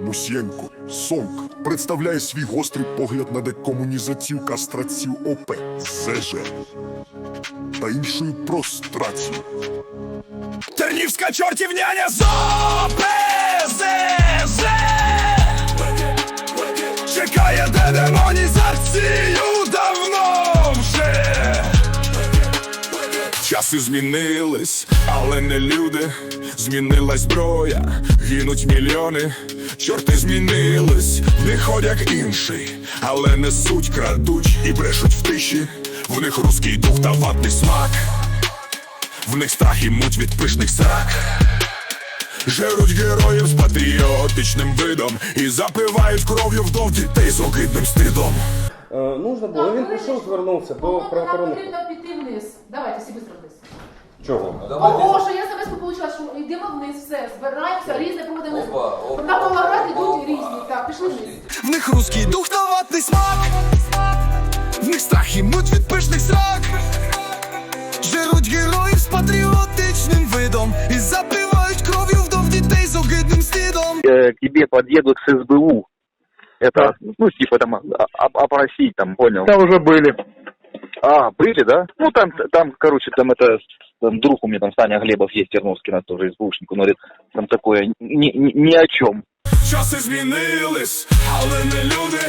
Мусієнко, Сонг представляє свій гострий погляд на декомунізацію кастрацію ОП, ЗЖ та іншою прострацію. Тернівська чортівняня з ОПЗЗ Чекає дедемонізацію давно вже Часи змінились, але не люди. Змінилась зброя, гинуть мільйони. Чорти змінились, в них одяг інший, але несуть, крадуть і брешуть в тиші. В них руський дух та ватний смак. В них страх і муть від пишних срак Жеруть героїв з патріотичним видом І запивають кров'ю вдов дітей з огидним стидом Е, Нужно було, Так, він ви прийшов, звернувся до правоохоронних. потрібно піти вниз. Давайте всі швидко вниз. Чого? Ого, що я себе получила, що йдемо вниз, все, збираємося, різне проводимо. вниз. Опа, опа, На Павлоград опа, йдуть опа. різні. Так, пішли вниз. В них русський дух та ватний смак В них страх і муть від пишних срак Жеруть героїв з патріотичним видом І запивають кров'ю вдов дітей з огидним стидом э, к тебе подъедут с СБУ. Это, ну, типа там, о- о- опросить там, понял. Там уже были. А, были, да? Ну, там, там, короче, там это, там друг у меня там, Саня Глебов есть, Терновский, нас тоже СБУшник, он говорит, там такое, ни, ни, ни о чем. Часи змінились, але не люди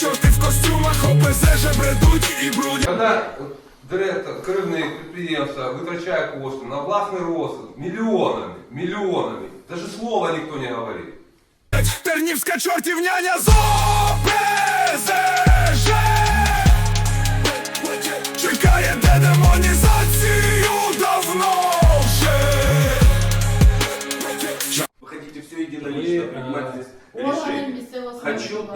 Чорти в костюмах ОПЗ же бредуть і брудять Когда директор керівник підприємства витрачає кошти на власний розвиток мільйонами, мільйонами, даже слова ніхто не говорить. Тернівська чортівняня з ОПЗЖ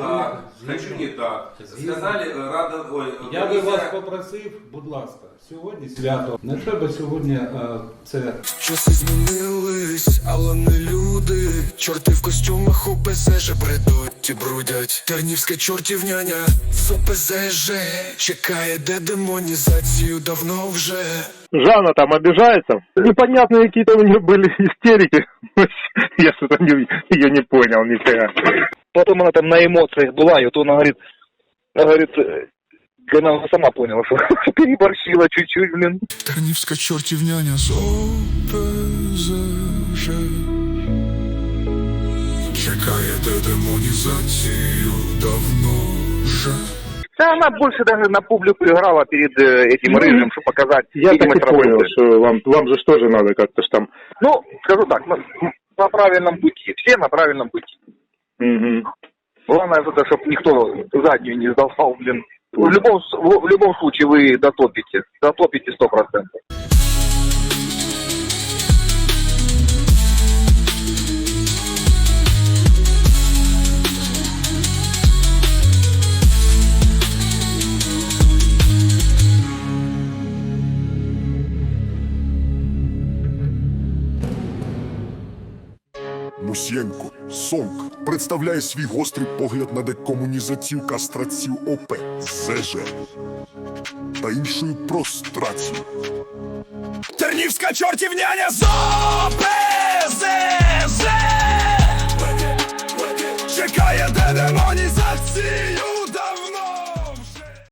так, хочу не так. Сказали, э, рада, ой, Я би комиссия- вас попросив, будь ласка, сьогодні свято. Не треба сьогодні е, це Часи змінились, але не люди. Чорти в костюмах ОПЗЖ бредуть і брудять. Тернівська чортівняня з ОПЗЖ чекає дедемонізацію давно вже. Жанна там обижается. Непонятные какие-то у нее были истерики. Я что-то не, ее не понял нифига. Потом она там на эмоциях была, и вот он говорит, она говорит, э, она уже сама поняла, что переборщила чуть-чуть, блин. Тернівська чортівняня з ОПЗЖ чекає дедемонізацію давно вже. Да она больше даже на публику играла перед э, этим рыжим, чтобы показать Я так и видимость понял, работы. что вам, вам же ж тоже надо как-то ж там. Ну, скажу так, на, на правильном пути, все на правильном пути. Мгм. Главное, чтобы никто заднюю не сдавал, блин. В любом, в, в любом случае вы дотопите, дотопите сто процентов. Мусієнко, Сонг представляє свій гострий погляд на декомунізацію кастрацію ОП, ЗЖ та іншою прострацію. Тернівська чортівняня з ОПЗЗ